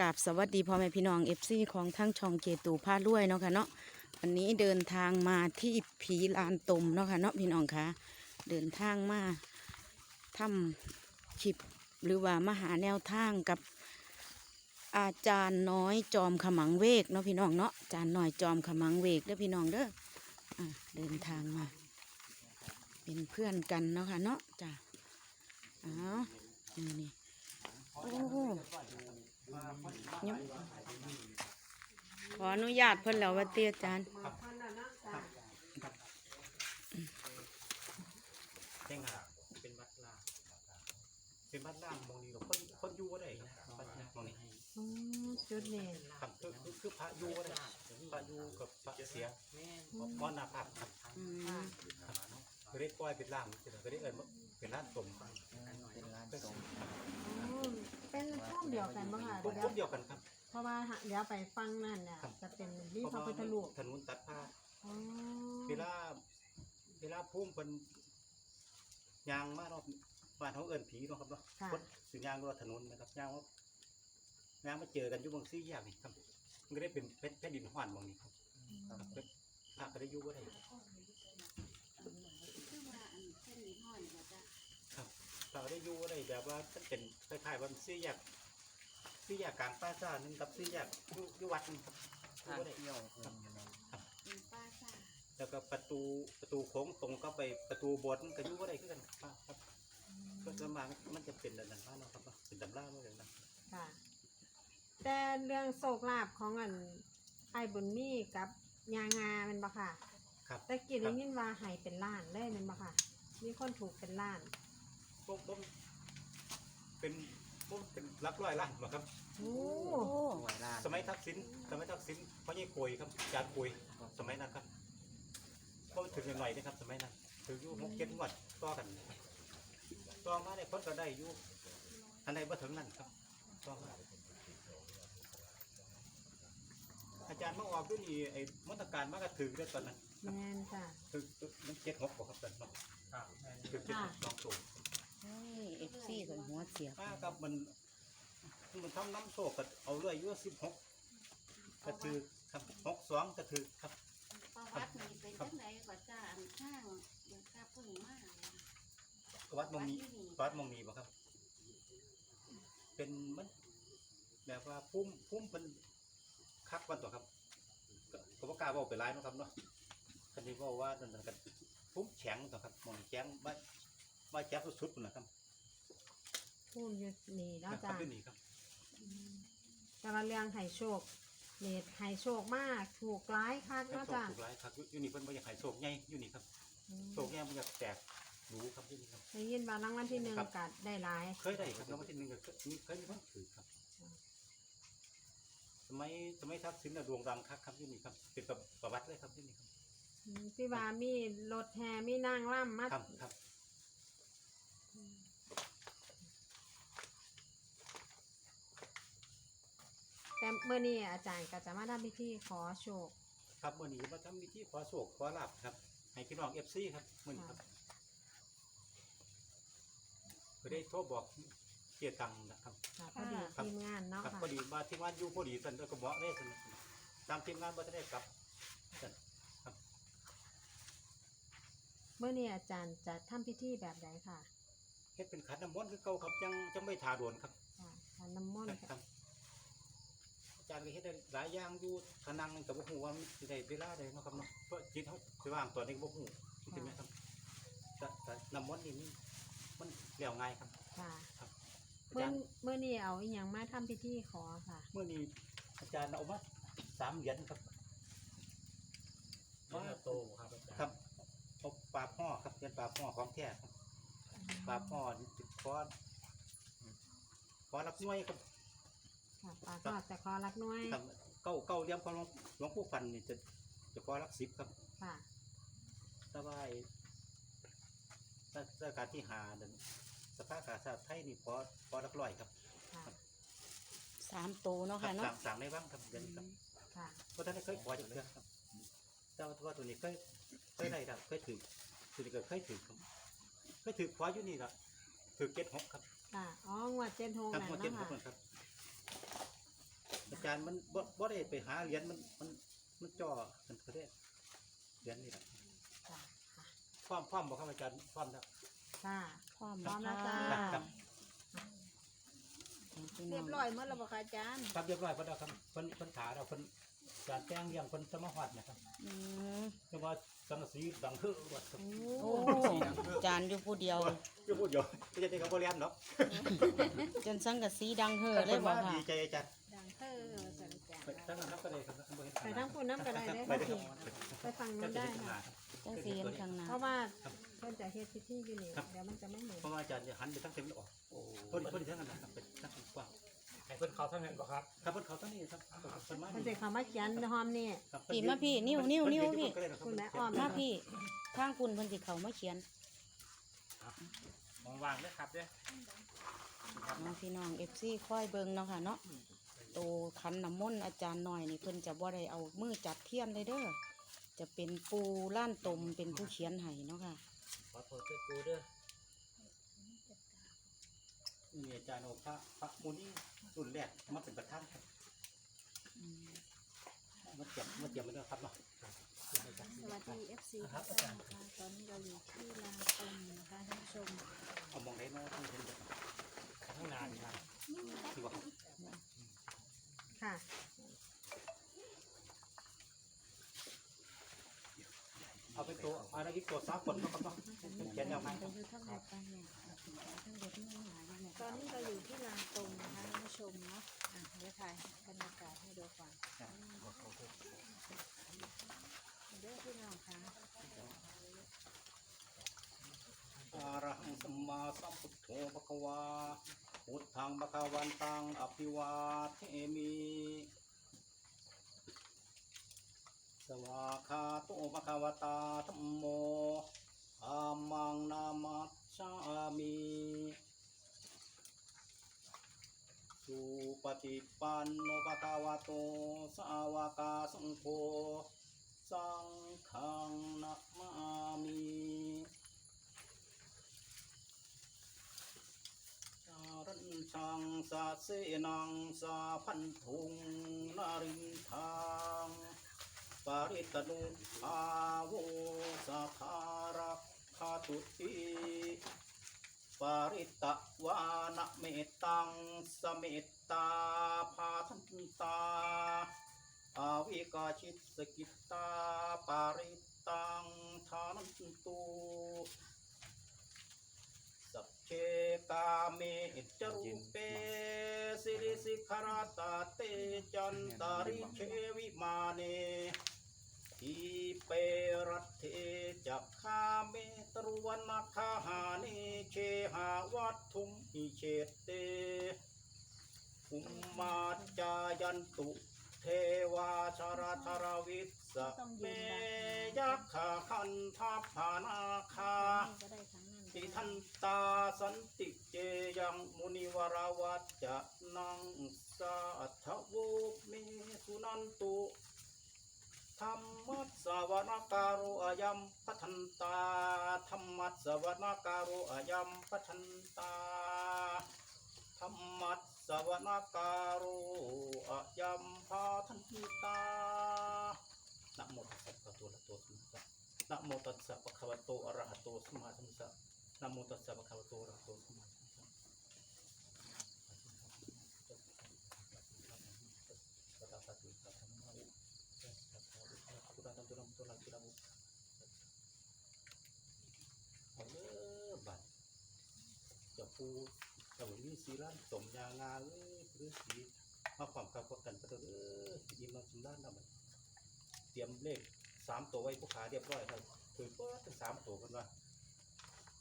กราบสวัสดีพ่อแม่พี่น้องเอฟซีของทั้งช่องเกตูพาด้วยเนาะค่ะเนาะวันนี้เดินทางมาที่ผีลานตมเนาะค่ะเนาะพี่น้องคะเดินทางมาทำคลิปหรือว่ามาหาแนวทางกับอาจารย์น้อยจอมขมังเวกเนาะพี่น้องเนาะอาจารย์น้อยจอมขมังเวกเด้อพี่น้องเด้ออเดินทางมา เป็นเพื่อนกันเนาะค่ะเนาะจ้ะอ้าวนี่นี่โอ้ ยมขออนุญาตเพิ่นแล้วว่าเตี้ยอาจารย์เท่งหาเป็นวัดล่างเป็นวัดล่างมองนี้หรอกคนคนอยู่ก็ได้นะวัดนะมองนี้อ๋อจุดเด่นครับคือคือคือพระอยู่ก็ได้พระอยู่กับพระเสียมอนาภาพครับอืมก็ได้ปล่อยเป็นล่างก็ได้เอิญเป็นล่างสมเป็นล่างสมอ๋อ เป็นช่วงเดียวกันปะค่ะพวกเดี๋ยวเดียวกันครับเพราะว่าเดี๋ยวไปฟังนั่นเนี่ยครับจะเป็นรีพระพุทธรูปถนนตัดผ้าอ๋อเวลาเวลาพุ่มเป็นยางมาเนาะบ้านเขาเอิญผีเนาะครับเนาะค่ะคนสิยางรถถนนนะครับยางว่ายางมาเจอกันอยู่บางซี่แยกนี่ครับมันก็ได้เป็นเพชรแผ่นดินหวานบางนี้ครับครับเป็นพระก็ได้อยู่ก็ได้ครับ พระก็ได้อยู่ก็ได้แบบว่ามันเป็นคล้ายๆว่ามันซี่แยกซี่แยกกลางป่าซ่านึงกับซี่แยกอยู่อยู่วัดนึงครับอยู่ก็ได้ครับแล้วก็ประตูประตูโค้งตรงก็ไปประตูโบสถ์มันก็อยู่ก็ได้คือกันครับครับก็จะมามันจะเป็นดันบ้านเราครับเนาะเป็นตำราเมื่อไหร่นะค่ะ แต่เรื่องโศกลาบของอันไอ้บุญมีกับยางาเป็นปะค่ะ ครับ แต่กี้ได้ยินว่าใหายเป็นล้านเลยเป็นปะค่ะ มีคนถูกเป็นล้าน พวกผมเป็นพวกเป็นรักร้อยล้านบ่ครับ โอ้โอ้สมัยทักษิณสมัยทักษิณพ่อใหญ่ป่วยครับจานป่วยสมัยนั้นครับก็ถึงหน่อยๆนะครับ สมัยนั้นถึงอยู่หกเจ็ดงวดต่อกันต่อมาได้คนก็ได้อยู่อันใดบ่ถึงนั่นครับต่อมาอาจารย์มาออกด้วยนี่ไอ้มาตรการมากระถึงได้ตอนนั้นแมนจ้ะถึงมันเจ็ดหกบ่ครับตอนนั้นถึงเจ็ดหกสองตัว เฮ้ยเอฟซีคนหัวเสียบป้ากับมัน มันทำน้ำโชคก็เอาเรื่อยอายุสิบหกกระถือครับหกสองกระถือครับ ประวัตินี่เป็นจังไดก็จ้าอันข้างเดี๋ยวข้าเพิ่งมาวัดมงนีที่นี่วัดมงนีบ่ครับ เป็นมันแบบว่าพุ่มพุ่มเป็นคักวันตัวครับก็ก็บ่กล้าบอกไปร้ายเนาะครับเนาะคันนี้บอกว่านั่นกันพุ่มแข็งตัวครับมองแข็งบ้า บ้าแจ๊บสุดๆพุ่นนะครับพูดอยู่นี่ครัเนาะบจ้ะที่นี่ครับแต่ว่าเรื่องให้โชคเนตให้โชคมาก ถูกร้ายคักให้เนาะโชคจ้ะถูกร้ายครับอยู่นี่เพิ่นบ่อยากให้โชคใหญ่อยู่นี่ครับอืมโชคใหญ่มันอยากแตกรู้ครับอยู่นี่ครับ ได้ยินว่ารางวัลที่หนึ่งครับ กัดได้หลาย เคยได้ครับรางวัลที่หนึ่งก็เคยมีเคยมีคนถือครับ สมัยสมัยทักษิณน่ะดวงดังคักครับที่นี่ครับเป็นประประวัติเลยครับที่นี่ครับ อืมพี่ว่ามีรถแห่มีนางร่ำมาครับครับ เมื่อนี้อาจารย์ก็จะมาทำพิธีขอโชค ครับมื่อนี้มาทำพิธีขอโชคขอลาบครับ ให้พี่น้องเอฟซีครับมื่อนี้ครับก็ได้โทรบอกเกียรตังนะครับ ค่ะพอดีครับ ทีมงานเนาะครับค่ะพอดีมาทีมงานอยู่พอดีสันก็บอกได้สันตามทีมงานบ่ได้กลับสันเมื่อนี้อาจารย์จะทำพิธีแบบใดค่ะเฮ็ดเป็นขันน้ำมนต์คือเก่าครับจังจังไม่ทาโดวนครับ ค่ะทานน้ำมนต์ครับอา จารย์ก็เฮ็ดได้หลายอย่างอยู่ทนังกับบ่ฮู้ว่ามันสิได้เวลาใดเนาะครับเนาะเพราะจิตเฮาสิว่างตัวนี้ก็บ่ฮู้ใช่ไหมครับแต่แต่น้ำมนต์นี่มันมันแล้วง่ายครับค่ะครับอาเมื่อจารย์เมื่อนี้เอาอีหยังมาทำพิธีขอค่ะเมื่อนี้อาจารย์เอามาสามเหรียญครับ ว่าโตครับครับเอาปลาพ่อครับเหรียญปลาพ่อของแท้ครับปลาพ่อนี่ติดคอขอรับหน่วยครับ ค่ะปลาทอดแต่ขอรักน้อยครับเก้าเก้าเหลี่ยมของหลวงหลวงปู่ฟันนี่จะจะขอรับสิบครับค่ะสบายถ้าถ้าการที่หาเดินสภาพกาชาติไทยนี่พอพอรักร้อยครับค่ะสามโตเนาะค่ะเนาะสั่งสั่งได้บ้างครับเดือนนี้ครับค่ะเพราะท่านได้เคยขอจากเดือนครับแต่ว่าตัวนี้เคยเคยได้ครับเคยถือตัวนี้ก็เคยถือครับเคยถือขออยู่นี่ละถือเจ็ดหกครับค่ะอ๋องวดเจ็ดหงครับนั่นงวดเจ็ดเนาะหกค่ะนั่นครับ จารย์มันบ่บ่ได้ไปหาเหรียญมันมันมันจ่อมันก็ได้เหรียญนี่แหละค่ะพร้อมพร้อมบ่ครับอาจารย์พร้อมแล้วค่ะพร้อมพร้อมแล้วค่ะจ้าครับพี่น้เรีอยงบร้อยเมื่อเราบอกอาจารย์ครับเรียบร้อยพอแล้วครับเพิ่นเพิ่นถาเราเพิ่นการแจ้งเรียงเพิ่นจะมาฮอดนะครับอืมแต่ว่าสังกะสีดังเฮ้อว่าครับโอ้จานอยู่ผู้เดียว อยู่พูดอยู่ไม่ใช่ที่เขาบ่เรียนเนาะจนสังกะสีดังเห่อเลยบ่ค่ะดีใจอาจารย์ ดังเธอสันจา ไป ทั้งนั้นก็ได้ครับบ่เห็นไปทั้งคุณน้ำก็ได้ได้ไปค่ะได้พี่ครับไปฟังนั้นได้ค่ะ จังสีเห็นทางหน้าเพราะว่าเพิ่นจะเฮ็ดพิธีอยู่นี่ครับเดี๋ยวมันจะไม่เหมือนเพราะว่าอาจารย์จะหันไปทั้งเต็มออกเพิ่นเพิ่นทั้งนั้นนะครับเป็นทั้งกว้างให้เพิ่นเขาทั้งนั้นบ่ครับครับเพิ่นเขาทั้งนี้ครับเพิ่นมาเพิ่นจะเข้ามาเขียนหอมนี่ครับพี่มาพี่ นิ้วนิ้วนิ้วพี่คุณแม่อ้อมมาพี่ทางคุณเพิ่นสิเข้ามาเขียนมองวางด้วยครับเด้อน้องพี่น้อง FC ค่อยเบิ่งเนาะค่ะเนาะ โตขันน้ำมนต์อาจารย์หน่อยนี่เพิ่นจะบ่ได้เอามือจับเทียนเลยเด้อจะเป็นปูล้านตมเป็นผู้เขียนให้เนาะค่ะขอโทษด้วยปูเด้อนี่อาจารย์เอาพระพระมูนี่รุ่นแรกมาเป็นประธานครับอืมมาเตรียมมาเตรียมมาด้วยครับเนาะสวัสดี FC ทุกท่านนะคะตอนนี้เราอยู่ที่ลานตมนะคะท่านผู้ชมเอามองได้เนาะที่เห็นแบบทั้งนานครับที่ว่า ค่ะ เอาไปตัวเอาอะไรที่ตัวซับคนก็ครับเขียนแนวทางไปดูทั้งหมดกันเนี่ยทั้งหมดนี่หายเนี่ยตอนนี้เราอยู่ที่ลานตมนะคะท่านผู้ชมเนาะอะเดี๋ยวถ่ายบรรยากาศให้ดูก่อนเด้อพี่น้องค่ะอะระหังสัมมาสัมพุทโธภะคะวา พุทธังภะคะวันตังอภิวาเทมิสวาคาโตภะคะวตาธัมโมอามังนามัสสามิสุปฏิปันโนภะคะวะโตสาวกสังโฆสังฆังนะมามิจา รัญชังสาเสนังสาพันธุงนารินทางปาริตนุภาวสัทธารักขาตุติปาริตะวานะเมตตังสเมตตาภาทันตาอาวิกาชิตสกิตตาปาริตังทานันตุ เพกาเมจรูปเปสิริสิขราตาเตจันตาริเชวิมาเนทีเปรัตเทจักขาเมตรุวันนาคาหานิเชหาวัตถุมหิเชตเตอุมมาจายันตุ เทวาชาราธารวิสสะเมยักขาคันทัพานาคานี่ก็ได้ทั้งนั้น ติทันตาสันติเจยังมุนิวราวัจจะนังสัทโวเมสุนันตุธรรมัสสวนาการุอายัมพัทันตาธรรมัสสวนาการุอายัมพัทันตาธรรมัสสวนาการุอายัมพัทันตานะโมตัสสะภะคะวะโตอะระหะโตสัมมานะโมตัสสะภะคะวะโตอะระหะโตสัมมาสัมพุทธัสสะ นะโมตัสสะภะคะวะโตอะระหะโตสัมมาสัมพุทธัสสะพุทธะตัมตุนัมตุลังตุนัมเอาเด้อบัดจะปูเจ้านี้สีร้านสมยางาเอ้ยหรือสีมาความกับพวกกันก็เด้อยิ้มมาสมด้านแล้วมันเตรียมเลขสามตัวไว้ผู้ขาเรียบร้อยแล้วถือเปิดทั้งสามตัวกันว่าเ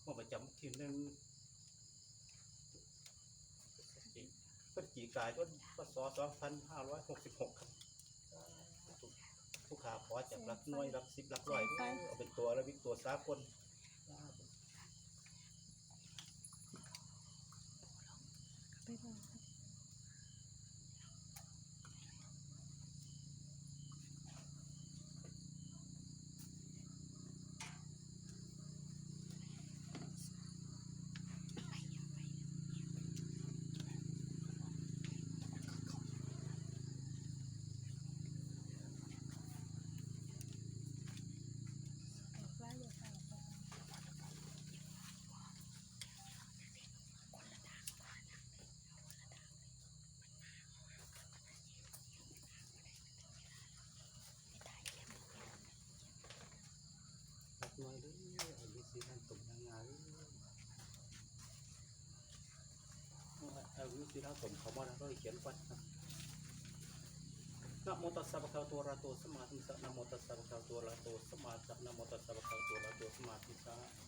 มื่อประจำที่หนึ่งพฤศจิกายนพศ2566ครับผู้ขาขอจากรักน้อยรักสิบรักร้อยเอาเป็นตัวแล้ววิกตัวสากล ที่เราสมเขามาแล้วเราเขียนก่อนะนะโมตัสสะภะคะวะโตอะระหะโตสัมมาสัมพุทธัสสะนะโมตัสสะภะคะวะโตอะระหะโตสัมมาสัมพุทธัสสะนะโมตัสสะภะคะวะโตอะระหะโตสัมมาสัมพุทธัสสะ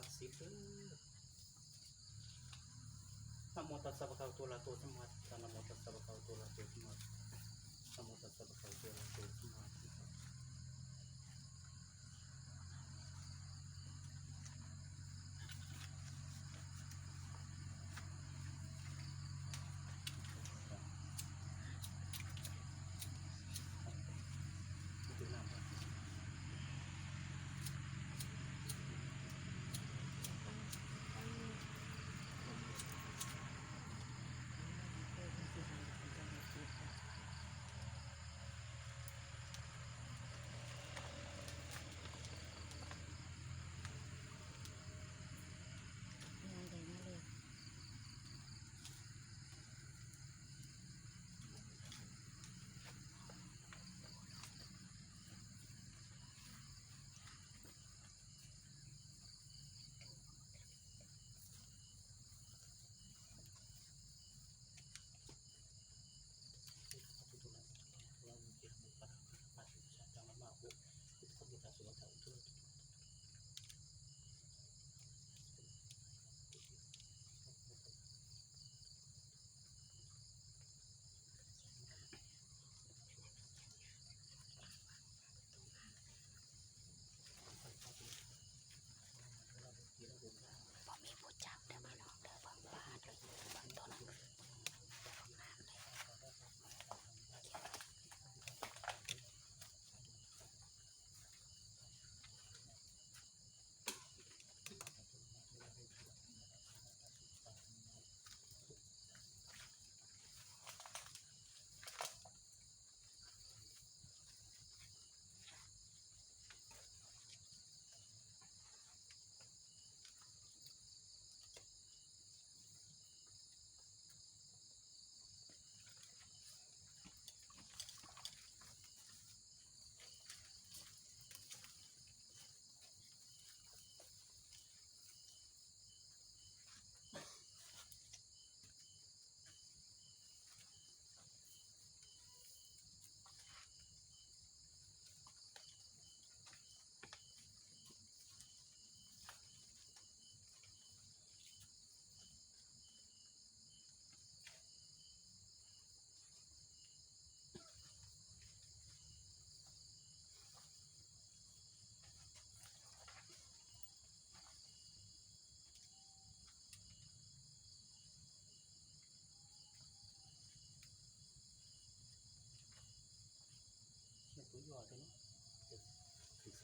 ศักดิ์สทธิ์เด้อนะโมตัสสะภะควะโตอะระหะโสัมมาสัมพุทธัสสะนะโตัวละตัวะโตอะระหสัมมาสัมพุทธัสสะภะคะวะตัวระหะโตสัมมา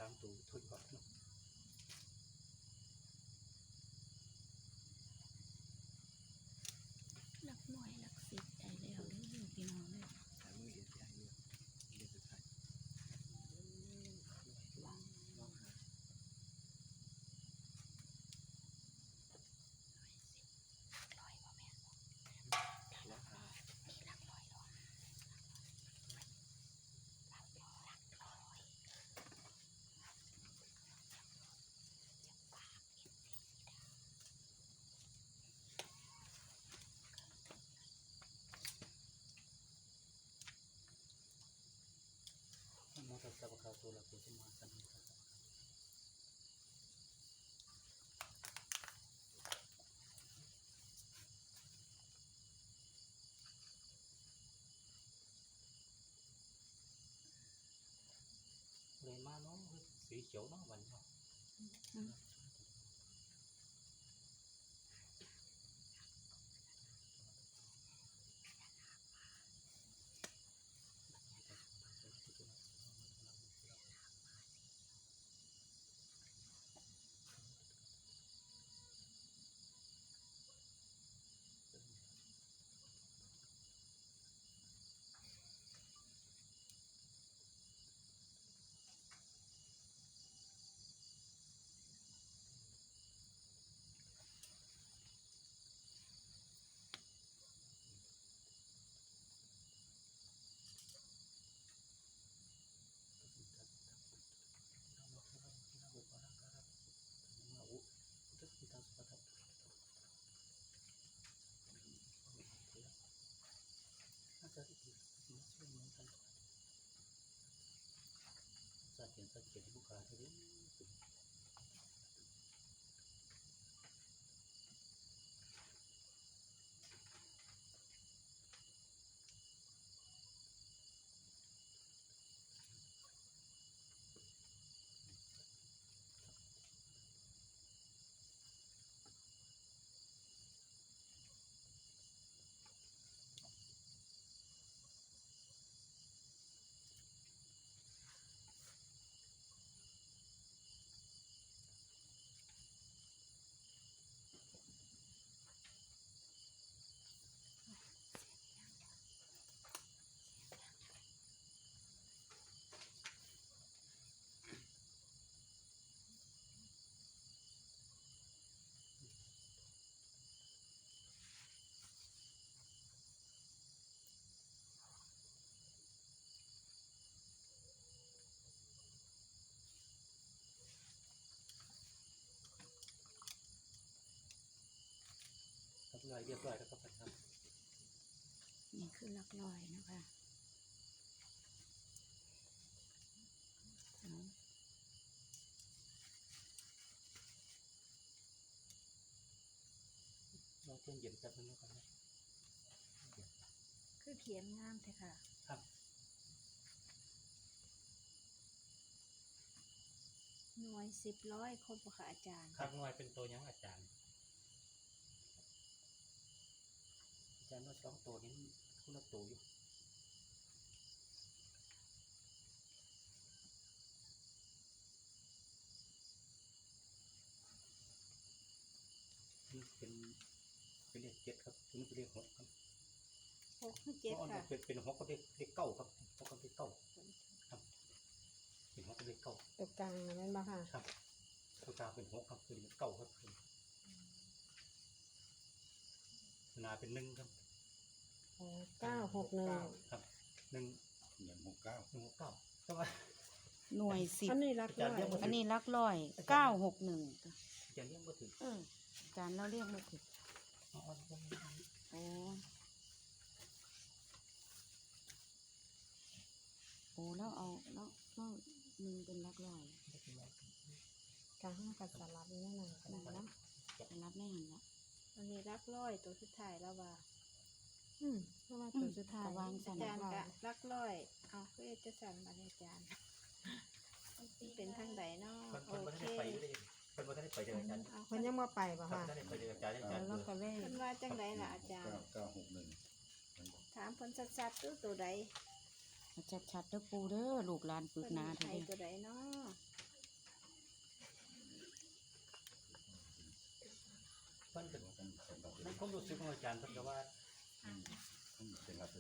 ามตัวทุนก่อนเนาะ หลักหน่วยหลักสิบได้แล้วเด้อพี่น้องเลย นะโมตัสสะภะคะ เลยมาเนาะสีเขียวเนาะวันเนาะ สัตว์เห็นสัตว์เขียนให้ลูกค้าเท่านี้ ทำลายเรียบร้อยแล้วครับท่านนี่คือหลักร้อยนะคะเอาเราเครื่องเย็นแป๊บนึงนะครับนะคือเขียนงามแท้ค่ะ ครับ หน่วยสิบร้อยครบบ่ค่ะอาจารย์คักหน่วยเป็นตัวหยังอาจารย์ อาจารย์ว่าสองตัวนี้คุณละตัวอยู่นี่เป็นเป็นเลขเจ็ดครับนี้เป็นเลขหกครับหกคือเจ็ดเพราะอันค่ะนั้เป็นเป็นหกก็เลขเลขเก้าครับหกก็เลขเก้าครับเป็นหกก็เลขเก้าตัวกลางนั่นบ่ค่ะครับตัวกลางเป็นหกครับคือเก้าครับนาเป็นหนึ่งครับ เก้าหกหนึ่งครับหนึ่งเหมือนหกเก้าหนึ่งหกเก้าแต่ว่า หน่วยสิบอันนี้รักร้อยอาจารย์เรียกว่าอันนี้หลักร้อยเก้าหกหนึ่งจะเรียกว่าถึงเอออาจารย์เราเรียกมาถึงอ๋อโอ้โอ้แล้วเอาแล้วแล้วหนึ่งเป็นหลักร้อยกลางกับสลับนี่นั่นนั่นละไปรับในหันละอันนี้รักร้อยตัวสุดท้ายแล้วว่า เพราะว่าตัวสุดท้าย วางสันอาจารย์ก็รักร้อย เอาเพื่อจะสั่นมาอาจารย์เป็นทางใดเนาะโอเคได้คนบ่ได้ไปเจออคนยังมาไปป่คนะบ่ได้ไออไรก็เลยคนว่าจังใดล่ะอาจารย์ถามคนชัดๆตัวตัวใดชัดชัดๆเด้ปูเด้อลูกหลานปึกนาเถให้อะตัวใดเนาะเพิ่นเป็นในความรู้สึกของอาจารย์ท่านก็ว่า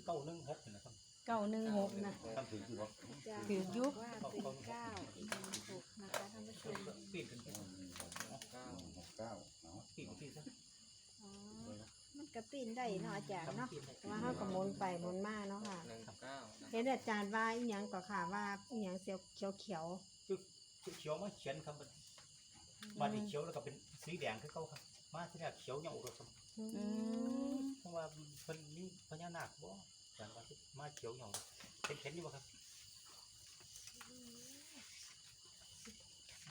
เก้าหนึ่งหกนะครับเก้าหนึ่งหกนะทำถึงอยู่ว่ถือยุบว่าเป็นเก้าหนึ่งหกนะคะท่านผู้ชมปีนขึ้นไปเก้าหกเก้าเนาะปีนขึ้นซะอ๋อมันกระปีนได้เนาะอาจารย์เนาะว่าเขาก็หมุนไปมุนมาเนาะค่ะหนึ่งเก้าเห็นอาจารย์ว่าอีหยังก็ค่ะว่าอีหยังเสียวเขียวเขียวจุดจุดเขียวมาเขียนคำมันมาที่เขียวแล้วก็เป็นสีแดงคือเขาครับมาที่แรกเขียวเหงาเลยครับๆอือืมม เพราะว่าเพิ่นมีพญานาคบ่อาจารย์ว่ามาเขียวเหงาเห็นเห็นอยู่บ่ครับ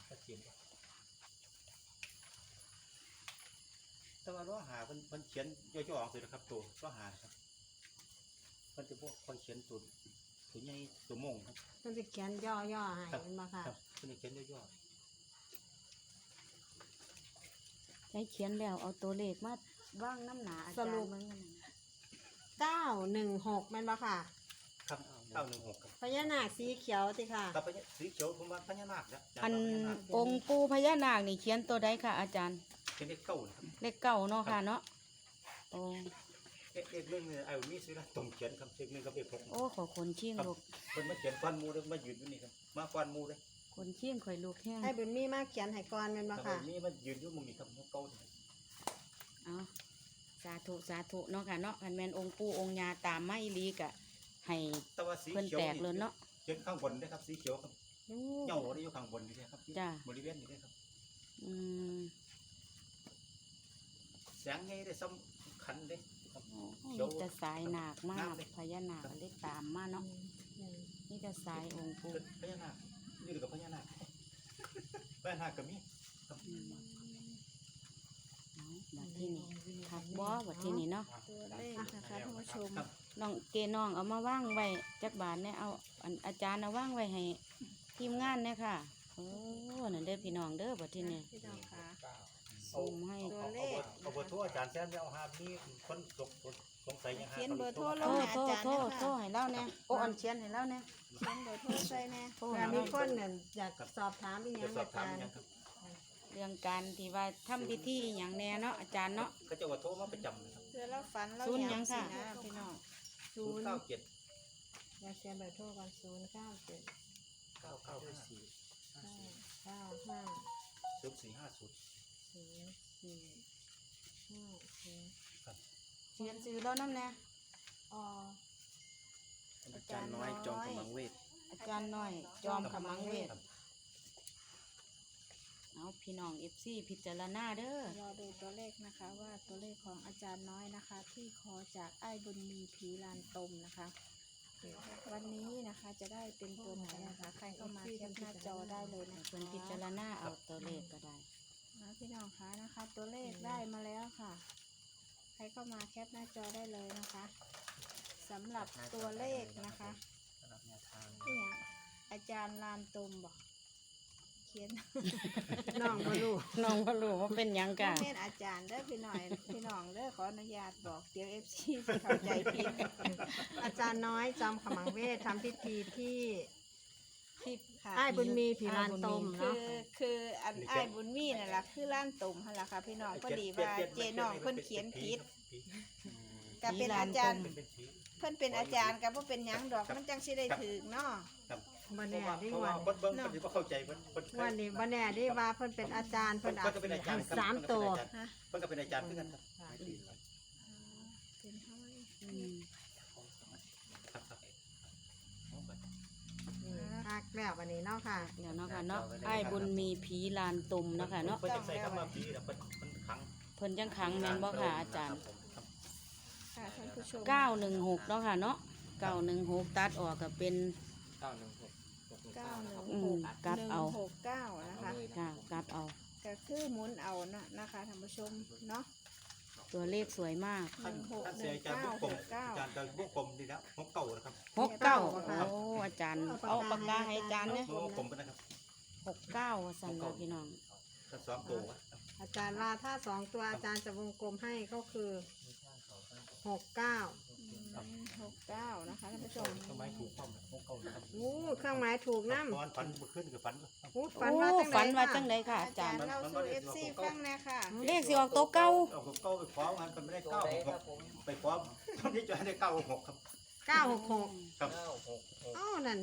ชัดเจนบ่แต่ว่าล้อหาเพิ่นเพิ่นเขียนย่อๆออกเลยนะครับ ตัวล้อหานะครับเพิ่นจะบ่ค่อยเขียนตัวตัวใหญ่ตัวโมงครับเพิ่นสิเขียนย่อๆให้ครับเห็นบ่ค่ะครับเพิ่นจะเขียนย่อใช้เขียนแล้วเอาตัวเลขมา ว่างน้ำหนาอาจารย์มึงกันนะเก้าหนึ่งหกแม่นบ่ค่ะๆครับ916ครับพญานาคสีเขียวติค่ะครับพญาสีเขียวผมว่าพญานาคนะาจารย์อันว่าพญานาคองค์ปูพญานาคนี่เขียนตัวใดค่ะ อาจารย์ เป็นเลขเก้านะครับเลขเก้าเนาะค่ะเนาะโอ้เลขเลขหนึ่งเนี่ยไอ้มีซื้อนะตรงเขียนครับเลขหนึ่งกับเลขหกโอ้ขอคนชิ่งลูกเพิ่นมาเขียนก้อนหมูเลยมายืนอยู่นี่ครับมาก้อนหมูเลยคนชิ่งข่อยลูกแห้งให้บุญมีมาเขียนให้ก่อนแม่นบ่แต่ค่ะวันนี้มายืนอยู่มุมนี้ครับมุมเก้านี่ เอาสาธุสาธุเนาะค่ะเนาะคันแม่นองค์ปู่องค์ยาตามมาอีหลีกะให้แต่ว่าสีเพิ่นเขียวแตกเลยเนาะเขียนข้างบนนะครับสีเขียวครับโอ้ เหย่าได้อยู่ข้างบนนี่นะครับจ้ะ บริเวณนี้นะครับ อืมแสงไงได้ซ้ำคันเด้ครับ โอ้เขียวมีแต่สายหนักมากน้ำเลย พญานาคเลยตามมาเนาะอืมนี่แต่สายองค์ปู่เป็นพญานาคนี่กับพญานาคพญานาคก็มีครับอืมเอา บัดที่นี่คักบ่บัดที่นี่เนาะตัวเลขนะคะท่านผู้ชมครับน้องเกน้องเอามาว่างไว้จักบาทเนี่ยเอาอันอาจารย์เอาว่างไว้ให้ทีมงานเนี่ยค่ะโอ้นั่นเด้อพี่น้องเด้อบัดที่นี่พี่น้องคะซูมให้ตัวเลขเอาเบอร์โทรอาจารย์แซมเนี่ยเอาหามีคนสงสงสัยยังหาเขียนเบอร์โทรลโทงษให้โทอาษจารย์โทนะษโทคะษให้เล่าเนี่ยโอ้อันเชียนให้เล่าเนี่ยเขียนเบอร์โทรใส่แน่โทษถ้าให้มีเล่าคนนั่นอยากสอบถามอีหยัจะงสออาบถามจารย์ยังครับ เรื่องการที่ว่าทำพิธีอย่างแน่เนาะอาจารย์เนาะ เขาจะว่าโทรมาประจำนะครับเพื่อเราฝันเราศูนย์อหยัยางกสิค่ะนะพี่น้องศูศูนนย์ย์เก้าเจ็ดอยากเขียนเบอร์โทรก่อนศูนย์เก้าเจ็ดเก้าเก้าห้าสี่เก้าเก้าห้าศูนย์สี่ห้าศูนย์ศูนย์สี่ห้าศูนย์เขียนซื้อแล้วน้ำแน่อ๋ออาจารย์น้อยจอมกำลังเวทอาจารย์น้อย จอมขมังเวท เอาพี่น้องเอฟซีพิจารณาเด้อรอดูตัวเลขนะคะว่าตัวเลขของอาจารย์น้อยนะคะ ที่ขอจากไอ้ายบุญมีผีลานตมนะคะ วันนี้นะคะจะได้เป็นตัวไหนนะคะ ใครเข้ามาแคปหน้าจอได้เลยนะเพิ่นพิจารณาเอาตัวเลขก็ได้ นะพี่น้องคะนะคะ ตัวเลขได้มาแล้วค่ะ ใครเข้ามาแคปหน้าจอได้เลยนะคะสำหรับตัวเลขนะคะสำหรับแนวทาง นี่ยอาจารย์ลานตมบอกเขียนน้องบ่รู้น้องก็รู้ว่าเป็นหยังก็กะเป็นอาจารย์เด้อพี่หน่อยพี่น้องเด้อขออนุญาตบอกเดี๋ยวเอฟซีเข้าใจผิดอาจารย์น้อยจอมขมังเวททำพิธีที่ที่ค่ะอ้ายบุญมีผีลานตมคืเนาะอคืออันอ้ายบุญมีนั่นแหละคือล้านตมหั่นล่ะค่ะพี่น้องพอดีว่าเจน้องเพิ่นเขียนผิดก็เป็นอาจารย์ เป็นเป็นผี เพิ่นเป็นอาจารย์ก็บ่เป็นหยังดอกมันจังสิได้ถึกเนาะ ครับ บ่เพแน่ราะว่าที่เพราะวัว่านเพิ่นเบิ่งเพิ่นสิบ่เข้าใจเพิ่นเพิ่นเคยวันนี้บ่แน่ที่ว่าเพิ่นเป็นอาจารย์เพิ่เพิ่นนอาจก็เป็นอาจารย์ให้ครับสามตัวฮะเพิ่นก็เป็นอาจารย์เหมือนกันครับเป็นเฮาเลยอืมครับครับคักแล้ววันนี้เนาะค่ะ เดี๋ยวเนาะค่ะเนาะไอ้ายบุญมีผีลานตุมเนาะค่ะเนาะเพิ่นจะใส่คำว่าผีน่ะเพิ่นเพิ่นขังเพิ่นจังขังแม่นบ่ค่ะอาจารย์ครับค่ะท่านผู้ชมเก้าหนึ่งหกเนาะค่ะเนาะเก้าหนึ่งหกตัดออกก็เป็นเก้าหนึ่งหกหกหนึ่ง เก้าเก้าหนึ่งนะครับอืหมกกลับหนึ่งเอา หกเก้านะคะเลยค่ะกลับเอา ก็คือหมุนเอานะนะคะท่านผู้ชมเนาะตัวเลขสวยมากหนึ่งหกท่านหเสียนึ่งอาจารย์เก้าบุกกลหมกเก้า อาจารย์จะบุกกลมดีแล้วหกเก่านะครับหกเก้าเก้าโอ้อาจารย์ เอาปากกาให้อาจารย์เนี่ยบุกกลมไปนะครับหกเก้าสั่นเลยพี่น้อง ถ้าสองตัววะอาจารย์ว่าถ้าสองตัวอาจารย์จะวงกลมให้ก็คือหกเก้าอืม หกเก้านะคะท่านผู้ชมทำไมถูกความหกเก้านะครับโอ้เครื่องหมายถูกน้ตอนฝันเมื่อคืนคือฝันครับำโอ้โอ้ฝันว่าจังฝันว่าไดจังไดค่ะอาจารย์เราสู่เอฟซีฟังแนะค่ะ เลขสิออกตัวเก่าเอาหกเก้าไปขอมันเป็นไม่ได้เก้าหกไปขอตอนนี้จะได้เก้าหกครับเก้าหกหกครับเอ้านั่น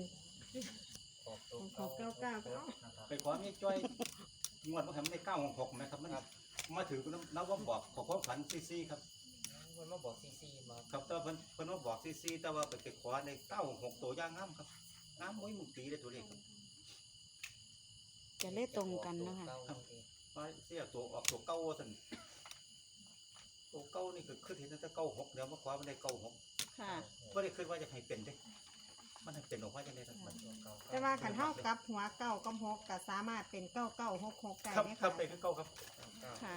หกหกเก้าเก้าเอ้าไปขอมีจ้อยงวดมาทำได้เก้าหกหกนะครับมันมาถือน้ำน้ำว่าบอกขอความฝันซีซีครับ มันมาบอกซีซีมาครับแต่ว่าเพิ่นเพิ่นว่าบอกซีซีแต่ว่าไปไปขอในเก้าหกตัวย่างงามครับงามโอ้ยมุงตีเลยตัวเลขครับจะเลขตรงกันเนาะคะว่าเสียตัวออกตัวเก้าสันตัวเก้านี่คือขึ้นเห็นตั้งแต่เก้าหกเดี๋ยวมาขอมันได้เก้าหกค่ะไม่ได้คิดว่าจะให้เป็นเด้ มันให้เป็นออกมาจังได๋ครับมันแต่ว่าขันเท่ากับหัวเก้ากับหกก็สามารถเป็นเก้าเก้าหกหกได้ครับไหมครัคะ บเป็นคือเก้าครับค่ะ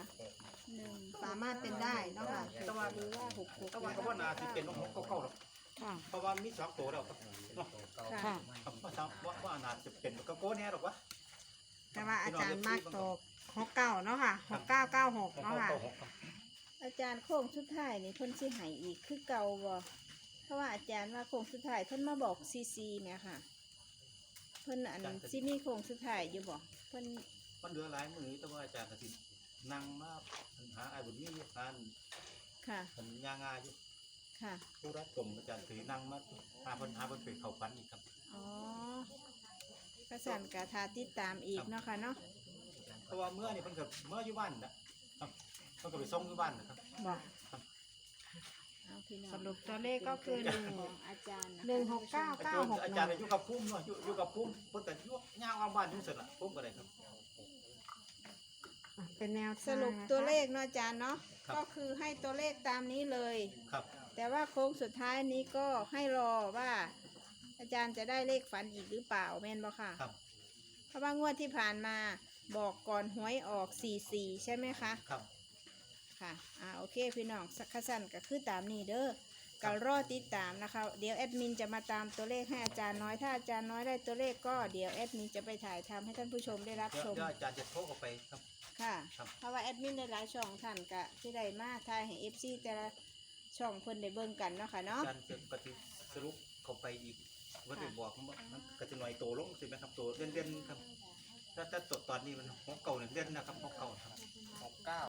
หนึ่งสามารถเป็นได้เนาะค่ะแต่ว่าหรือว่าหกหกแต่ว่าก็ว่านาสิเป็นหกเก้าเก้าหรอกค่ะ เพราะว่ามีสองตัวแล้วครับเนาะค่ะ ครับว่าสามว่าว่านาจะเป็นเก้าโก้แน่หรอกวะแต่ว่าอาจารย์มากโตกหกเก้าเนาะค่ะหกเก้าเก้าหกเก้าเนาะค่ะ เก้าหกครับอาจารย์โค้งสุดท้ายนี่เพิ่นสิให้อีกคือเก่าบ่ เพราะว่าอาจารย์ว่าโค้งสุดท้ายเพิ่นมาบอกซีซีแหมค่ะ เพิ่นอันสิมีโค้งสุดท้ายอยู่บ่เพิ่นมันเหลือหลายมือแต่ว่าอาจารย์ก็สินั่งมาหาไอ้บุญมีอยู่ทานค่ะมันยางาอยู่ค่ะผู้รับชมอาจารย์ถือนั่งมาหาเพิ่นหาเพิ่นเป็นเขาฝันอีกครับอ๋อก็สั่นกะทาติดตามอีกเนาะค่ะเนาะเพราะว่าเมื่อนี่เพิ่นก็เมื่ออยู่บ้านนะครับเพิ่นก็ไปส่งอยู่บ้านนะครับบอก เอาพี่น้องสรุปตัวเลขก็คือหนึ่ง ของอาจารย์นะคะหนึ่งหกเก้าอาจารย์อาจารย์อยู่กับพุ่มเนาะอยู่อยู่กับพุ่มเพิ่นก็อยู่ย่างเอาบ้านอยู่เสร็จละพุ่มก็ได้ครับเป็นแนวสรุปตัวเลขเนาะอาจารย์เนาะก็คือให้ตัวเลขตามนี้เลย ครับ แต่ว่าโค้งสุดท้ายนี้ก็ให้รอว่า อาจารย์จะได้เลขฝันอีกหรือเปล่าแม่นบ่ค่ะ ครับ เพราะว่างวดที่ผ่านมาบอกก่อนหวยออก 44 ใช่ไหมคะ ครับ ค่ะอ่าโอเคพี่น้องสักขสั้นก็คือตามนี้เด้อก็รอติดตามนะคะ เดี๋ยวแอดมินจะมาตามตัวเลขให้อาจารย์น้อยถ้าอาจารย์น้อยได้ตัวเลขก็เดี๋ยวแอดมินจะไปถ่ายทำให้ท่านผู้ชมได้รับเดี๋ยวชม เดี๋ยวอาจารย์จะโทรเข้าไปครับ ค่ะ ครับ เพราะว่าแอดมินได้หลายช่องท่านก็ที่ได้มาถ่ายให้ FC แต่ละช่องเพิ่นได้เบิ่งกันเนาะค่ะเนาะอาจารย์จะปฏิสรุปเข้าไปอีกว่าจะบอกว่ามันก็จะหน่อยโตลงสิไหมครับโตเล่นๆครับถ้าถ้าตอนนี้มันหกเก่าเนี่ยเล่นนะครับหกเก่าครับ หกเก้า